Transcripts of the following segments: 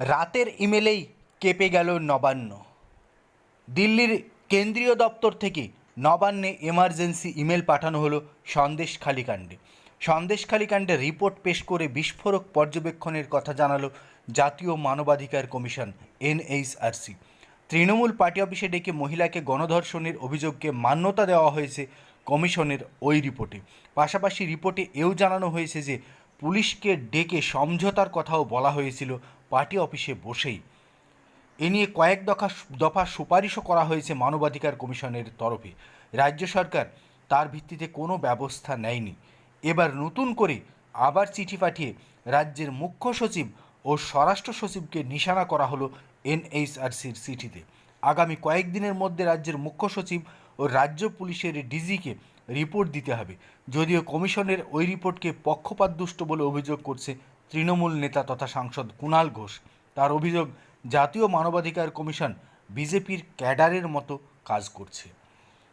রাতের ইমেলেই কেঁপে গেল নবান্ন। দিল্লির কেন্দ্রীয় দপ্তর থেকে নবান্নে এমার্জেন্সি ইমেল পাঠানো হলো সন্দেশখালী কাণ্ডে সন্দেশখালী কাণ্ডে রিপোর্ট পেশ করে বিস্ফোরক পর্যবেক্ষণের কথা জানালো জাতীয় মানবাধিকার কমিশন, এনএইচআরসি। তৃণমূল পার্টি অফিসে ডেকে মহিলাকে গণধর্ষণের অভিযোগকে মান্যতা দেওয়া হয়েছে কমিশনের ওই রিপোর্টে। পাশাপাশি রিপোর্টে এও জানানো হয়েছে যে পুলিশকে ডেকে সমঝোতার কথাও বলা হয়েছিল পার্টি অফিসে বসেই। এ নিয়ে কয়েক দফা দফা সুপারিশও করা হয়েছে মানবাধিকার কমিশনের তরফে। রাজ্য সরকার তার ভিত্তিতে কোনো ব্যবস্থা নেয়নি। এবার নতুন করে আবার চিঠি পাঠিয়ে রাজ্যের মুখ্য সচিব ও স্বরাষ্ট্র সচিবকে নিশানা করা হলো এনএইচআরসির চিঠিতে। আগামী কয়েকদিনের মধ্যে রাজ্যের মুখ্য সচিব ও রাজ্য পুলিশের ডিজিকে রিপোর্ট দিতে হবে। যদিও কমিশনের ওই রিপোর্টকে পক্ষপাতদুষ্ট বলে অভিযোগ করছে তৃণমূল নেতা তথা সাংসদ কুণাল ঘোষ। তার অভিযোগ, জাতীয় মানবাধিকার কমিশন বিজেপির ক্যাডারের মতো কাজ করছে।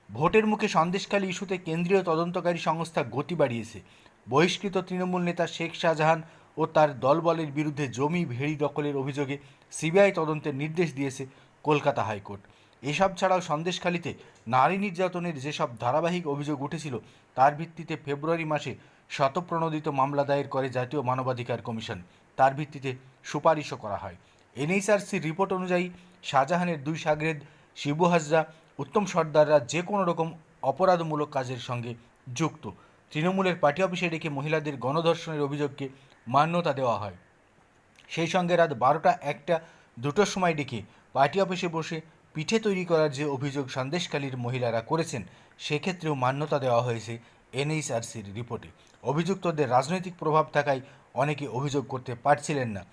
ভোটের মুখে সন্দেশখালী ইস্যুতে কেন্দ্রীয় তদন্তকারী সংস্থা গতি বাড়িয়েছে। বহিষ্কৃত তৃণমূল নেতা শেখ শাহজাহান ও তার দলবলের বিরুদ্ধে জমি ভেড়ি দখলের অভিযোগে সিবিআই তদন্তের নির্দেশ দিয়েছে কলকাতা হাইকোর্ট। এসব ছাড়াও সন্দেশখালীতে নারী নির্যাতনের যেসব ধারাবাহিক অভিযোগ উঠেছিল, তার ভিত্তিতে ফেব্রুয়ারি মাসে শতপ্রণোদিত মামলা দায়ের করে জাতীয় মানবাধিকার কমিশন। তার ভিত্তিতে সুপারিশও করা হয়। এনএইচআরসির রিপোর্ট অনুযায়ী শাহজাহানের দুই সাগরেদ শিবু হাজরা, উত্তম সর্দাররা যে কোনো রকম অপরাধমূলক কাজের সঙ্গে যুক্ত। তৃণমূলের পার্টি অফিসে ডেকে মহিলাদের গণধর্ষণের অভিযোগকে মান্যতা দেওয়া হয়। সেই সঙ্গে রাত বারোটা একটা দুটোর সময় ডেকে পার্টি অফিসে বসে পিঠে তৈরি করার যে অভিযোগ সন্দেশখালীর মহিলারা করেছেন, সেক্ষেত্রেও মান্যতা দেওয়া হয়েছে এনএইচআরসির রিপোর্টে। অভিযুক্তদের রাজনৈতিক প্রভাব থাকায় অনেকে অভিযোগ করতে পারছিলেন না।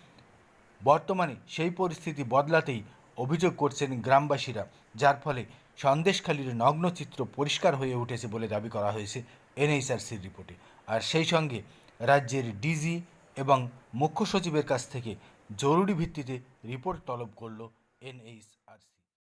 বর্তমানে সেই পরিস্থিতি বদলাতেই অভিযোগ করছেন গ্রামবাসীরা, যার ফলে সন্দেশখালীর নগ্ন চিত্র পরিষ্কার হয়ে উঠেছে বলে দাবি করা হয়েছে এনএইচআরসির রিপোর্টে। আর সেই সঙ্গে রাজ্যের ডিজি এবং মুখ্য সচিবের কাছ থেকে জরুরি ভিত্তিতে রিপোর্ট তলব করল এনএইচআরসি।